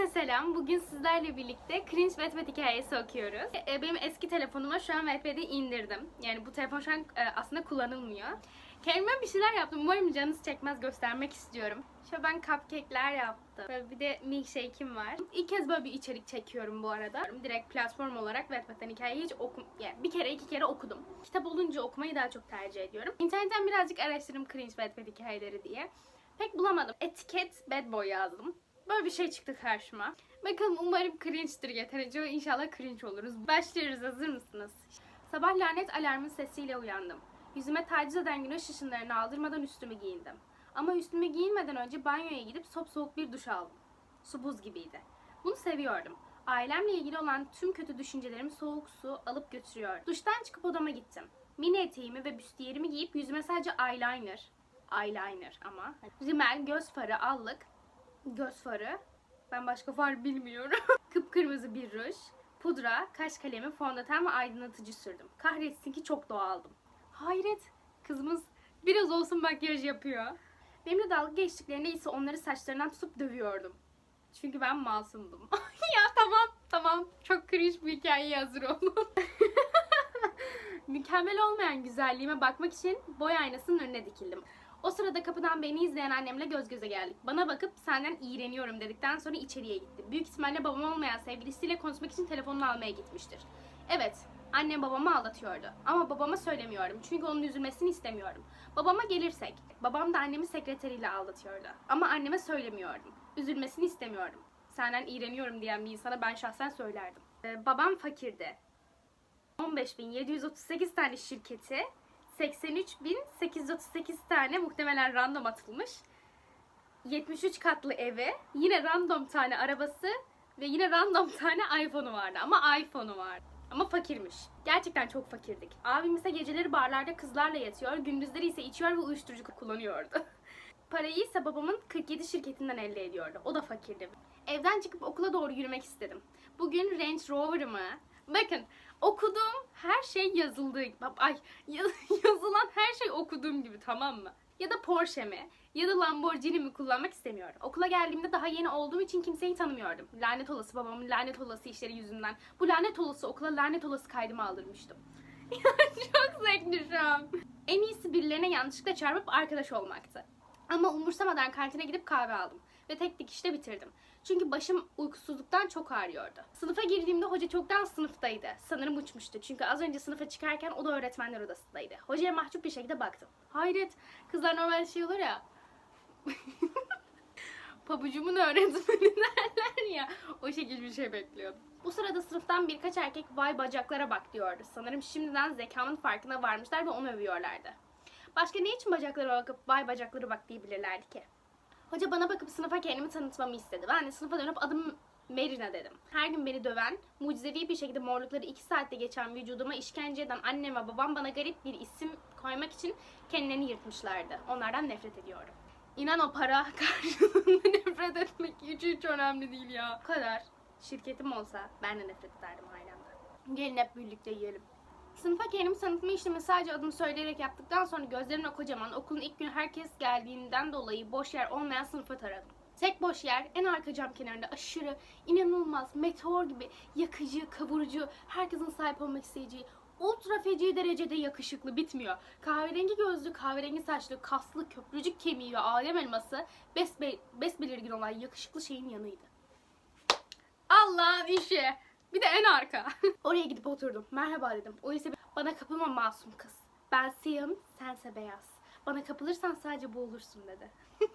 Herkese selam. Bugün sizlerle birlikte Cringe Wattpad hikayesi okuyoruz. E, Benim eski telefonuma şu an Wattpad'i indirdim. Yani bu telefon şu an e, aslında kullanılmıyor. Kendime bir şeyler yaptım. Umarım canınız çekmez göstermek istiyorum. Şöyle ben cupcake'ler yaptım. Böyle bir de milkshake'im var. İlk kez böyle bir içerik çekiyorum bu arada. Direkt platform olarak Wattpad'den hikayeyi hiç okum... Yani bir kere iki kere okudum. Kitap olunca okumayı daha çok tercih ediyorum. İnternetten birazcık araştırdım Cringe Wattpad hikayeleri diye. Pek bulamadım. Etiket bad boy yazdım. Böyle bir şey çıktı karşıma. Bakalım umarım cringe'dir yeterince ve inşallah cringe oluruz. Başlıyoruz hazır mısınız? Sabah lanet alarmın sesiyle uyandım. Yüzüme taciz eden güneş ışınlarını aldırmadan üstümü giyindim. Ama üstümü giyinmeden önce banyoya gidip soğuk bir duş aldım. Su buz gibiydi. Bunu seviyordum. Ailemle ilgili olan tüm kötü düşüncelerimi soğuk su alıp götürüyor. Duştan çıkıp odama gittim. Mini eteğimi ve büstiyerimi giyip yüzüme sadece eyeliner, eyeliner ama, rimel, göz farı, allık, göz farı. Ben başka far bilmiyorum. Kıpkırmızı bir ruj, pudra, kaş kalemi, fondöten ve aydınlatıcı sürdüm. Kahretsin ki çok doğaldım. Hayret, kızımız biraz olsun makyaj yapıyor. Benimle dalga geçtiklerinde ise onları saçlarından tutup dövüyordum. Çünkü ben masumdum. ya tamam tamam çok cringe bir hikayeye hazır olun. Mükemmel olmayan güzelliğime bakmak için boy aynasının önüne dikildim. O sırada kapıdan beni izleyen annemle göz göze geldik. Bana bakıp senden iğreniyorum dedikten sonra içeriye gitti. Büyük ihtimalle babam olmayan sevgilisiyle konuşmak için telefonunu almaya gitmiştir. Evet, annem babamı aldatıyordu. Ama babama söylemiyorum çünkü onun üzülmesini istemiyorum. Babama gelirsek, babam da annemi sekreteriyle aldatıyordu. Ama anneme söylemiyordum. Üzülmesini istemiyorum. Senden iğreniyorum diyen bir insana ben şahsen söylerdim. Ee, babam fakirdi. 15.738 tane şirketi, 83.838 tane muhtemelen random atılmış. 73 katlı evi, yine random tane arabası ve yine random tane iPhone'u vardı. Ama iPhone'u vardı. Ama fakirmiş. Gerçekten çok fakirdik. Abim ise geceleri barlarda kızlarla yatıyor, gündüzleri ise içiyor ve uyuşturucu kullanıyordu. Parayı ise babamın 47 şirketinden elde ediyordu. O da fakirdi. Evden çıkıp okula doğru yürümek istedim. Bugün Range Rover'ımı, bakın okuduğum her şey yazıldığı ay yaz- yazılan her şey okuduğum gibi tamam mı? Ya da Porsche'mi ya da Lamborghini'mi kullanmak istemiyorum. Okula geldiğimde daha yeni olduğum için kimseyi tanımıyordum. Lanet olası babamın lanet olası işleri yüzünden. Bu lanet olası okula lanet olası kaydımı aldırmıştım. Çok zevkli şu an. En iyisi birilerine yanlışlıkla çarpıp arkadaş olmaktı. Ama umursamadan kantine gidip kahve aldım. Ve tek dikişte bitirdim. Çünkü başım uykusuzluktan çok ağrıyordu. Sınıfa girdiğimde hoca çoktan sınıftaydı. Sanırım uçmuştu. Çünkü az önce sınıfa çıkarken o da öğretmenler odasındaydı. Hocaya mahcup bir şekilde baktım. Hayret. Kızlar normal şey olur ya. Pabucumun öğretmeni derler ya. O şekilde bir şey bekliyordum. Bu sırada sınıftan birkaç erkek vay bacaklara bak diyordu. Sanırım şimdiden zekamın farkına varmışlar ve onu övüyorlardı. Başka ne için bacaklara bakıp vay bacakları bak diyebilirlerdi ki? Hoca bana bakıp sınıfa kendimi tanıtmamı istedi. Ben de sınıfa dönüp adım Merina dedim. Her gün beni döven, mucizevi bir şekilde morlukları iki saatte geçen vücuduma işkence eden annem ve babam bana garip bir isim koymak için kendilerini yırtmışlardı. Onlardan nefret ediyorum. İnan o para karşılığında nefret etmek hiç hiç önemli değil ya. Bu kadar. Şirketim olsa ben de nefret ederdim ailemden. Gelin hep birlikte yiyelim. Sınıfa kendimi tanıtma işlemi sadece adımı söyleyerek yaptıktan sonra gözlerimle kocaman okulun ilk günü herkes geldiğinden dolayı boş yer olmayan sınıfa taradım. Tek boş yer en arka cam kenarında aşırı, inanılmaz, meteor gibi yakıcı, kavurucu, herkesin sahip olmak isteyeceği, ultra feci derecede yakışıklı bitmiyor. Kahverengi gözlü, kahverengi saçlı, kaslı, köprücük kemiği ve alem elması besbe besbelirgin olan yakışıklı şeyin yanıydı. Allah'ın işi. Bir de en arka. Oraya gidip oturdum. Merhaba dedim. O ise bana kapılma masum kız. Ben siyahım, sense beyaz. Bana kapılırsan sadece bu olursun dedi.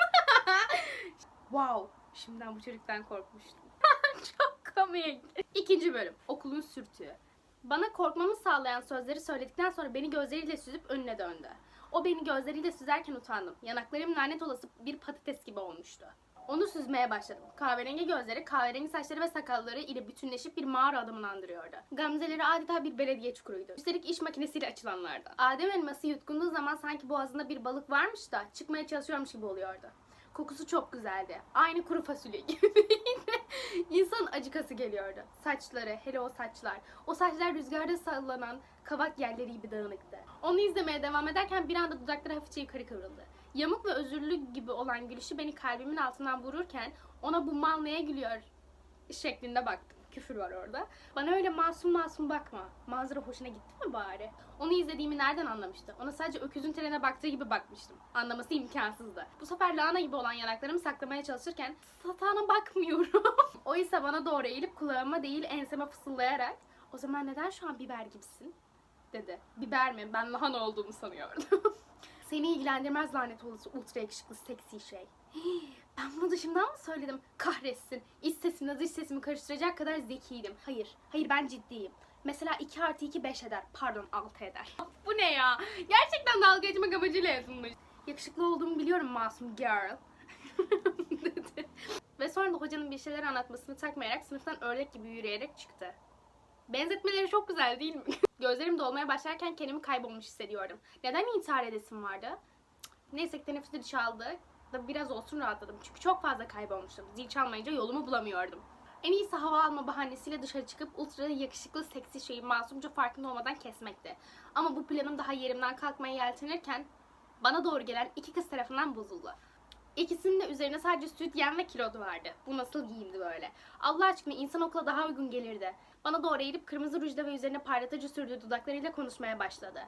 wow. Şimdiden bu çocuktan korkmuştum. Çok komik. İkinci bölüm. Okulun sürtüğü. Bana korkmamı sağlayan sözleri söyledikten sonra beni gözleriyle süzüp önüne döndü. O beni gözleriyle süzerken utandım. Yanaklarım lanet olası bir patates gibi olmuştu. Onu süzmeye başladım. Kahverengi gözleri, kahverengi saçları ve sakalları ile bütünleşip bir mağara adamını andırıyordu. Gamzeleri adeta bir belediye çukuruydu. Üstelik iş makinesiyle açılanlardı. Adem elması yutkunduğu zaman sanki boğazında bir balık varmış da çıkmaya çalışıyormuş gibi oluyordu. Kokusu çok güzeldi. Aynı kuru fasulye gibiydi. İnsanın acıkası geliyordu. Saçları, hele o saçlar. O saçlar rüzgarda sallanan kavak yerleri gibi dağınıktı. Onu izlemeye devam ederken bir anda dudakları hafifçe yukarı kıvrıldı. Yamuk ve özürlü gibi olan gülüşü beni kalbimin altından vururken ona bu mal neye gülüyor şeklinde baktım. Küfür var orada. Bana öyle masum masum bakma. Manzara hoşuna gitti mi bari? Onu izlediğimi nereden anlamıştı? Ona sadece öküzün trene baktığı gibi bakmıştım. Anlaması imkansızdı. Bu sefer lahana gibi olan yanaklarımı saklamaya çalışırken satana bakmıyorum. o ise bana doğru eğilip kulağıma değil enseme fısıldayarak o zaman neden şu an biber gibisin? dedi. Biber mi? Ben lahana olduğumu sanıyordum. Seni ilgilendirmez lanet olası ultra yakışıklı seksi şey. Ben bunu dışımdan mı söyledim? Kahretsin. İç sesimle dış sesimi karıştıracak kadar zekiydim. Hayır. Hayır ben ciddiyim. Mesela 2 artı 2 5 eder. Pardon 6 eder. Bu ne ya? Gerçekten dalga geçmek amacıyla yazılmış. Yakışıklı olduğumu biliyorum masum girl. Ve sonra da hocanın bir şeyler anlatmasını takmayarak sınıftan ördek gibi yürüyerek çıktı. Benzetmeleri çok güzel değil mi? Gözlerim dolmaya başlarken kendimi kaybolmuş hissediyordum. Neden intihar edesim vardı? Neyse ki teneffüste çaldı da biraz olsun rahatladım. Çünkü çok fazla kaybolmuştum. Zil çalmayınca yolumu bulamıyordum. En iyisi hava alma bahanesiyle dışarı çıkıp ultra yakışıklı seksi şeyi masumca farkında olmadan kesmekti. Ama bu planım daha yerimden kalkmaya yeltenirken bana doğru gelen iki kız tarafından bozuldu. İkisinin de üzerine sadece süt, yem ve kilodu vardı. Bu nasıl giyimdi böyle? Allah aşkına insan okula daha uygun gelirdi. Bana doğru eğilip kırmızı rujda ve üzerine parlatıcı sürdüğü dudaklarıyla konuşmaya başladı.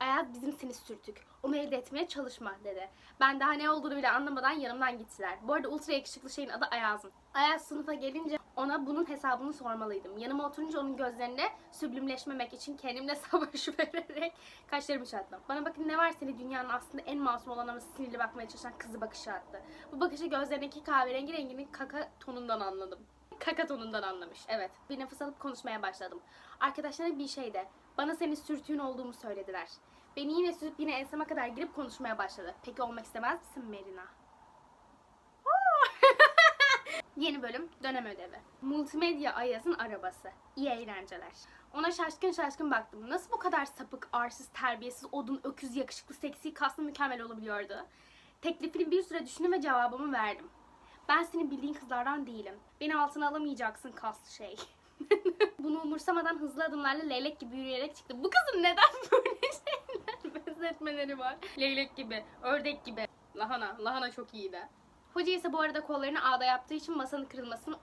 Ayaz bizim seni sürtük. Onu elde etmeye çalışma dedi. Ben daha ne olduğunu bile anlamadan yanımdan gittiler. Bu arada ultra yakışıklı şeyin adı Ayaz'ım. Ayaz sınıfa gelince ona bunun hesabını sormalıydım. Yanıma oturunca onun gözlerine süblimleşmemek için kendimle savaş vererek kaşlarımı çattım. Bana bakın ne var seni dünyanın aslında en masum olan ama sinirli bakmaya çalışan kızı bakışı attı. Bu bakışı gözlerindeki kahverengi renginin kaka tonundan anladım. Kaka tonundan anlamış. Evet. Bir nefes alıp konuşmaya başladım. Arkadaşlarım bir şey de bana senin sürtüğün olduğumu söylediler. Beni yine süzüp yine enseme kadar girip konuşmaya başladı. Peki olmak istemez misin Merina? Yeni bölüm dönem ödevi. Multimedya Ayaz'ın arabası. İyi eğlenceler. Ona şaşkın şaşkın baktım. Nasıl bu kadar sapık, arsız, terbiyesiz, odun, öküz, yakışıklı, seksi, kaslı, mükemmel olabiliyordu? Teklifini bir süre düşündüm ve cevabımı verdim. Ben senin bildiğin kızlardan değilim. Beni altına alamayacaksın kaslı şey. Bunu umursamadan hızlı adımlarla leylek gibi yürüyerek çıktı. Bu kızın neden böyle şeyler benzetmeleri var? Leylek gibi, ördek gibi. Lahana, lahana çok iyiydi. Hoca ise bu arada kollarını ağda yaptığı için masanın kırılmasını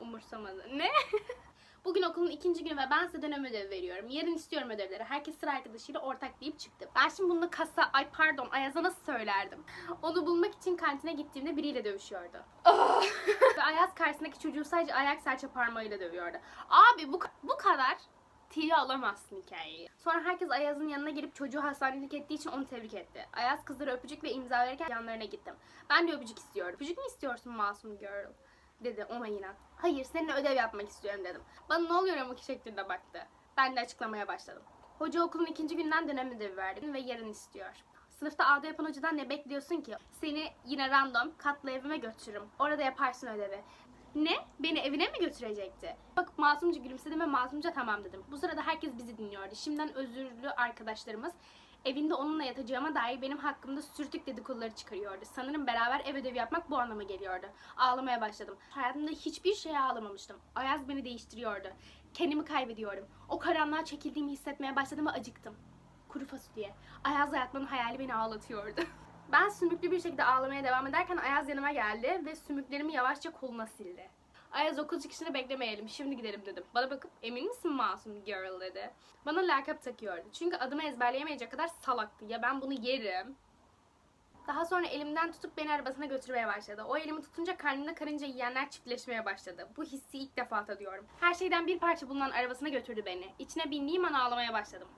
umursamadı. Ne? Bugün okulun ikinci günü ve ben size dönem ödevi veriyorum. Yarın istiyorum ödevleri. Herkes sıra arkadaşıyla ortak deyip çıktı. Ben şimdi bunu kasa, ay pardon Ayaz'a nasıl söylerdim? Onu bulmak için kantine gittiğimde biriyle dövüşüyordu. ve Ayaz karşısındaki çocuğu sadece ayak serçe parmağıyla dövüyordu. Abi bu, bu kadar tiye alamazsın hikayeyi. Sonra herkes Ayaz'ın yanına gelip çocuğu hastanelik ettiği için onu tebrik etti. Ayaz kızlara öpücük ve imza verirken yanlarına gittim. Ben de öpücük istiyorum. Öpücük mü istiyorsun masum girl? dedi ona inat. Hayır seninle ödev yapmak istiyorum dedim. Bana ne oluyor ama ki şeklinde baktı. Ben de açıklamaya başladım. Hoca okulun ikinci günden dönem ödevi verdi ve yarın istiyor. Sınıfta ağda yapan hocadan ne bekliyorsun ki? Seni yine random katlı evime götürürüm. Orada yaparsın ödevi. Ne? Beni evine mi götürecekti? Bak masumca gülümsedim ve masumca tamam dedim. Bu sırada herkes bizi dinliyordu. Şimdiden özürlü arkadaşlarımız evinde onunla yatacağıma dair benim hakkımda sürtük dedikoduları çıkarıyordu. Sanırım beraber ev ödevi yapmak bu anlama geliyordu. Ağlamaya başladım. Hayatımda hiçbir şeye ağlamamıştım. Ayaz beni değiştiriyordu. Kendimi kaybediyorum. O karanlığa çekildiğimi hissetmeye başladım ve acıktım. Kuru fasulye. Ayaz'la yatmanın hayali beni ağlatıyordu. Ben sümüklü bir şekilde ağlamaya devam ederken Ayaz yanıma geldi ve sümüklerimi yavaşça koluna sildi. Ayaz okul çıkışını beklemeyelim, şimdi gidelim dedim. Bana bakıp emin misin masum girl dedi. Bana lakap takıyordu. Çünkü adımı ezberleyemeyecek kadar salaktı. Ya ben bunu yerim. Daha sonra elimden tutup beni arabasına götürmeye başladı. O elimi tutunca karnımda karınca yiyenler çiftleşmeye başladı. Bu hissi ilk defa tadıyorum. Her şeyden bir parça bulunan arabasına götürdü beni. İçine bindiğim an ağlamaya başladım.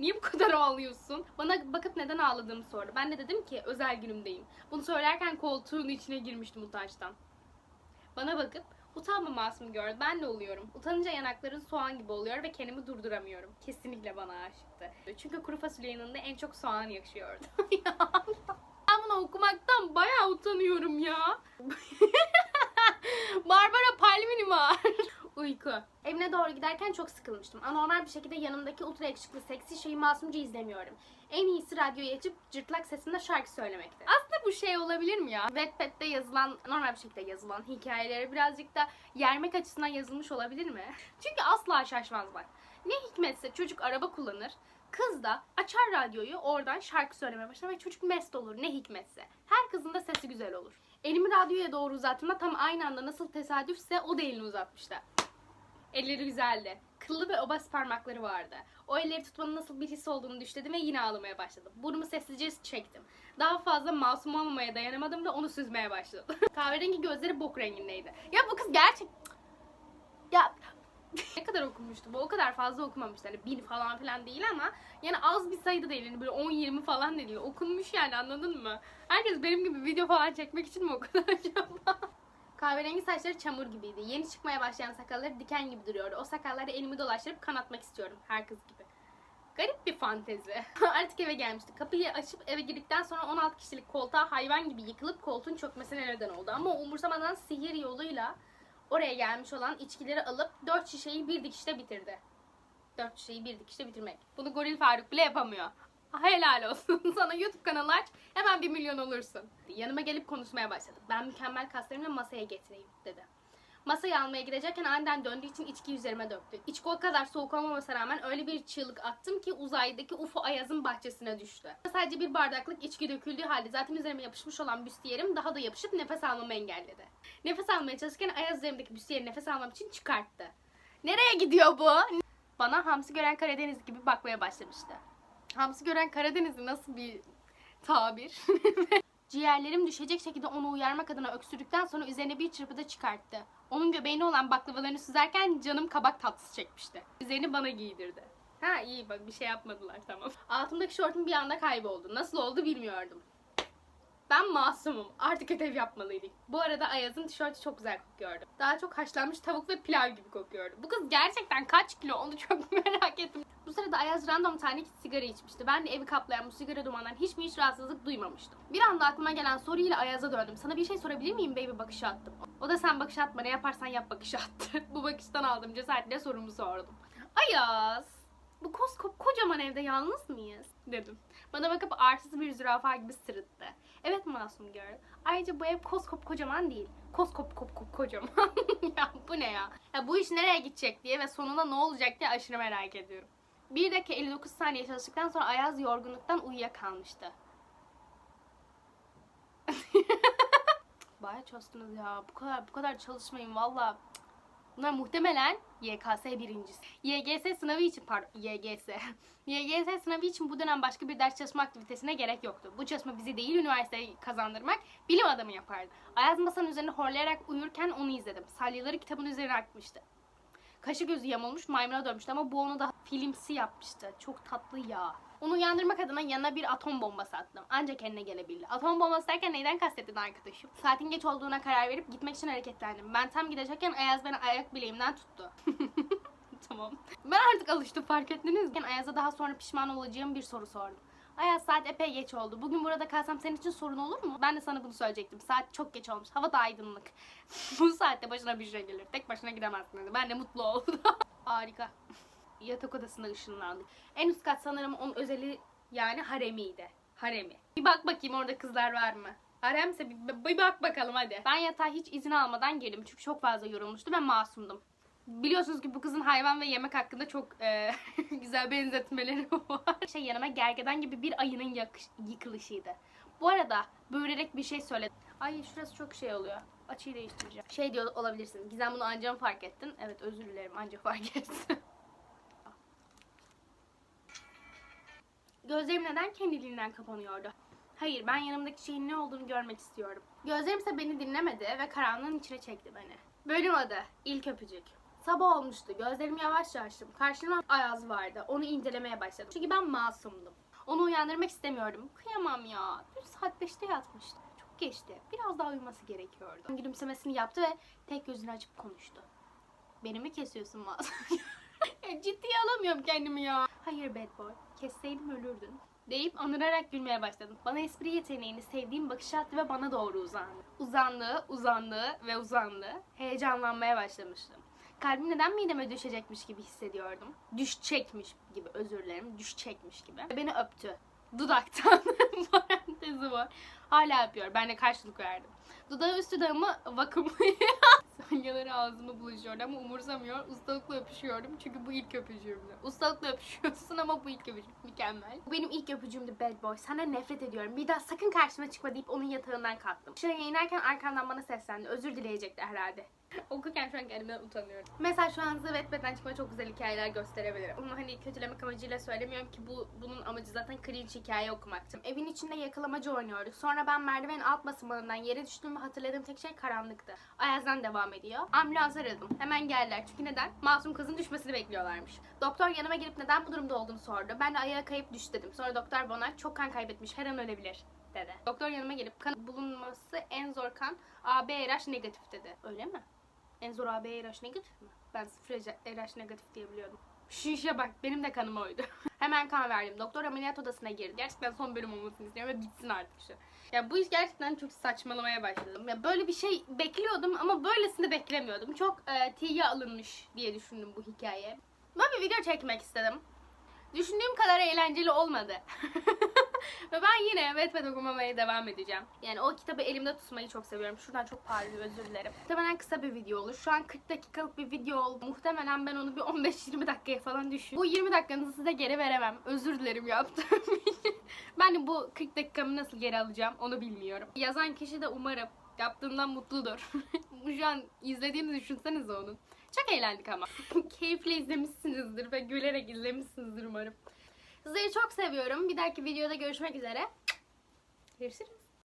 Niye bu kadar ağlıyorsun? Bana bakıp neden ağladığımı sordu. Ben de dedim ki özel günümdeyim. Bunu söylerken koltuğun içine girmiştim utançtan. Bana bakıp utanma masum gör ben ne oluyorum. Utanınca yanakların soğan gibi oluyor ve kendimi durduramıyorum. Kesinlikle bana aşıktı. Çünkü kuru fasulye yanında en çok soğan yakışıyordu. Ben bunu okumaktan bayağı utanıyorum ya. Barbara Palmini var. Uyku. Evine doğru giderken çok sıkılmıştım. Anormal bir şekilde yanımdaki ultra yakışıklı seksi şeyi masumca izlemiyordum. En iyisi radyoyu açıp cırtlak sesinde şarkı söylemekti. Aslında bu şey olabilir mi ya? Wattpad'de yazılan, normal bir şekilde yazılan hikayeleri birazcık da yermek açısından yazılmış olabilir mi? Çünkü asla şaşmaz bak. Ne hikmetse çocuk araba kullanır. Kız da açar radyoyu oradan şarkı söylemeye başlar ve çocuk mest olur ne hikmetse. Her kızın da sesi güzel olur. Elimi radyoya doğru uzattığımda tam aynı anda nasıl tesadüfse o da elini uzatmıştı. Elleri güzeldi. Kıllı ve obas parmakları vardı. O elleri tutmanın nasıl bir his olduğunu düşledim ve yine ağlamaya başladım. Burnumu sessizce çektim. Daha fazla masum olmamaya dayanamadım ve onu süzmeye başladım. Kahverengi gözleri bok rengindeydi. Ya bu kız gerçek... Ya ne kadar okumuştu bu? O kadar fazla okumamıştı. Hani bin falan filan değil ama yani az bir sayıda değil. Yani böyle 10-20 falan değil. Okunmuş yani anladın mı? Herkes benim gibi video falan çekmek için mi o kadar acaba? Kahverengi saçları çamur gibiydi. Yeni çıkmaya başlayan sakalları diken gibi duruyordu. O sakalları elimi dolaştırıp kanatmak istiyorum. Her kız gibi. Garip bir fantezi. Artık eve gelmişti. Kapıyı açıp eve girdikten sonra 16 kişilik koltuğa hayvan gibi yıkılıp koltuğun çökmesine neden oldu. Ama umursamadan sihir yoluyla oraya gelmiş olan içkileri alıp 4 şişeyi bir dikişte bitirdi. 4 şişeyi bir dikişte bitirmek. Bunu Goril Faruk bile yapamıyor. Helal olsun. Sana YouTube kanalı aç. Hemen bir milyon olursun. Yanıma gelip konuşmaya başladı. Ben mükemmel kaslarımla masaya getireyim dedi. Masayı almaya gidecekken aniden döndüğü için içki üzerime döktü. İçki o kadar soğuk olmamasına rağmen öyle bir çığlık attım ki uzaydaki UFO Ayaz'ın bahçesine düştü. Sadece bir bardaklık içki döküldüğü halde zaten üzerime yapışmış olan büstiyerim daha da yapışıp nefes almamı engelledi. Nefes almaya çalışırken Ayaz üzerimdeki büstiyeri nefes almam için çıkarttı. Nereye gidiyor bu? Bana hamsi gören Karadeniz gibi bakmaya başlamıştı. Hamsi gören Karadeniz'i nasıl bir tabir? Ciğerlerim düşecek şekilde onu uyarmak adına öksürdükten sonra üzerine bir çırpıda çıkarttı. Onun göbeğine olan baklavalarını süzerken canım kabak tatlısı çekmişti. Üzerini bana giydirdi. Ha iyi bak bir şey yapmadılar tamam. Altımdaki şortum bir anda kayboldu. Nasıl oldu bilmiyordum. Ben masumum. Artık ödev yapmalıydık. Bu arada Ayaz'ın tişörtü çok güzel kokuyordu. Daha çok haşlanmış tavuk ve pilav gibi kokuyordu. Bu kız gerçekten kaç kilo onu çok merak ettim. Bu sırada Ayaz random tane sigara içmişti. Ben de evi kaplayan bu sigara dumanından hiç mi hiç rahatsızlık duymamıştım. Bir anda aklıma gelen soruyla Ayaz'a döndüm. Sana bir şey sorabilir miyim baby bakışı attım. O da sen bakış atma ne yaparsan yap bakışı attı. bu bakıştan aldım cesaretle sorumu sordum. Ayaz bu koskop kocaman evde yalnız mıyız? Dedim. Bana bakıp arsız bir zürafa gibi sırıttı. Evet masum girl. Ayrıca bu ev koskop kocaman değil. Koskop kop kop kocaman. ya bu ne ya? ya? Bu iş nereye gidecek diye ve sonunda ne olacak diye aşırı merak ediyorum. 1 dakika 59 saniye çalıştıktan sonra Ayaz yorgunluktan uyuyakalmıştı. Baya çalıştınız ya. Bu kadar bu kadar çalışmayın valla. Bunlar muhtemelen YKS birincisi. YGS sınavı için pardon YGS. YGS sınavı için bu dönem başka bir ders çalışma aktivitesine gerek yoktu. Bu çalışma bizi değil üniversiteyi kazandırmak bilim adamı yapardı. Ayaz masanın üzerinde horlayarak uyurken onu izledim. Salyaları kitabın üzerine akmıştı. Kaşı gözü yamulmuş maymuna dönmüştü ama bu onu daha filmsi yapmıştı. Çok tatlı ya. Onu uyandırmak adına yanına bir atom bombası attım. Ancak kendine gelebildi. Atom bombası derken neyden kastettin arkadaşım? Saatin geç olduğuna karar verip gitmek için hareketlendim. Ben tam gidecekken Ayaz beni ayak bileğimden tuttu. tamam. Ben artık alıştım fark ettiniz mi? Ayaz'a daha sonra pişman olacağım bir soru sordum. Ayaz saat epey geç oldu. Bugün burada kalsam senin için sorun olur mu? Ben de sana bunu söyleyecektim. Saat çok geç olmuş. Hava da aydınlık. Bu saatte başına bir şey gelir. Tek başına gidemezsin dedi. Ben de mutlu oldum. Harika. Yatak odasına ışınlandık. En üst kat sanırım onun özeli yani haremiydi. Haremi. Bir bak bakayım orada kızlar var mı? Haremse bir, bir bak bakalım hadi. Ben yatağa hiç izin almadan girdim. Çünkü çok fazla yorulmuştum ve masumdum. Biliyorsunuz ki bu kızın hayvan ve yemek hakkında çok e, güzel benzetmeleri var. Şey yanıma gergedan gibi bir ayının yakış, yıkılışıydı. Bu arada böğürerek bir şey söyledi. Ay şurası çok şey oluyor. Açıyı değiştireceğim. Şey diyor olabilirsin. Gizem bunu anca mı fark ettin? Evet özür dilerim anca fark ettim. Gözlerim neden kendiliğinden kapanıyordu? Hayır ben yanımdaki şeyin ne olduğunu görmek istiyorum. Gözlerim ise beni dinlemedi ve karanlığın içine çekti beni. Bölüm adı İlk Öpücük. Sabah olmuştu. Gözlerimi yavaşça açtım. Karşımda Ayaz vardı. Onu incelemeye başladım. Çünkü ben masumdum. Onu uyandırmak istemiyordum. Kıyamam ya. Dün saat 5'te yatmıştı. Çok geçti. Biraz daha uyuması gerekiyordu. Gülümsemesini yaptı ve tek gözünü açıp konuştu. Beni mi kesiyorsun masum? Ciddiye alamıyorum kendimi ya. Hayır bad boy. Kesseydim ölürdün. Deyip anırarak gülmeye başladım. Bana espri yeteneğini sevdiğim bakışı attı ve bana doğru uzandı. Uzandı, uzandı ve uzandı. Heyecanlanmaya başlamıştım. Kalbim neden mideme düşecekmiş gibi hissediyordum. Düşecekmiş gibi özür dilerim. Düşecekmiş gibi. Beni öptü. Dudaktan. Parantezi var. Hala öpüyor. Ben de karşılık verdim. Dudağı üst dudağımı vakum. Salyaları ağzımı bulaşıyordu ama umursamıyor. Ustalıkla öpüşüyorum çünkü bu ilk öpücüğümdü. Ustalıkla öpüşüyorsun ama bu ilk öpücüğüm. Mükemmel. Bu benim ilk öpücüğümdü bad boy. Senden nefret ediyorum. Bir daha sakın karşıma çıkma deyip onun yatağından kalktım. Şuraya inerken arkamdan bana seslendi. Özür dileyecekti herhalde. Okurken şu an kendimden utanıyorum. Mesela şu an size Wattpad'den çıkma çok güzel hikayeler gösterebilirim. Bunu hani kötülemek amacıyla söylemiyorum ki bu bunun amacı zaten cringe hikaye okumaktı. Evin içinde yakalamacı oynuyoruz. Sonra ben merdivenin alt basamağından yere düştüm ve hatırladığım tek şey karanlıktı. Ayaz'dan devam ediyor. Ambulans aradım. Hemen geldiler. Çünkü neden? Masum kızın düşmesini bekliyorlarmış. Doktor yanıma gelip neden bu durumda olduğunu sordu. Ben de ayağa kayıp düş dedim. Sonra doktor bana çok kan kaybetmiş. Her an ölebilir dedi. Doktor yanıma gelip kan bulunması en zor kan AB RH negatif dedi. Öyle mi? En zor AB RH negatif mi? Ben sıfır RH negatif diye biliyordum. Şu işe bak benim de kanım oydu. Hemen kan verdim. Doktor ameliyat odasına girdi. Gerçekten son bölüm olmasını istiyorum ve bitsin artık şu. Ya bu iş gerçekten çok saçmalamaya başladım. Ya böyle bir şey bekliyordum ama böylesini beklemiyordum. Çok e, tiye alınmış diye düşündüm bu hikaye. Ben bir video çekmek istedim. Düşündüğüm kadar eğlenceli olmadı. Ve ben yine Wattpad okumamaya devam edeceğim. Yani o kitabı elimde tutmayı çok seviyorum. Şuradan çok parlıyor özür dilerim. Muhtemelen kısa bir video olur. Şu an 40 dakikalık bir video oldu. Muhtemelen ben onu bir 15-20 dakikaya falan düşün. Bu 20 dakikanızı size geri veremem. Özür dilerim yaptığım için. ben bu 40 dakikamı nasıl geri alacağım onu bilmiyorum. Yazan kişi de umarım yaptığından mutludur. Şu an izlediğini düşünsenize onun. Çok eğlendik ama. Keyifle izlemişsinizdir ve gülerek izlemişsinizdir umarım. Sizleri çok seviyorum. Bir dahaki videoda görüşmek üzere. Görüşürüz.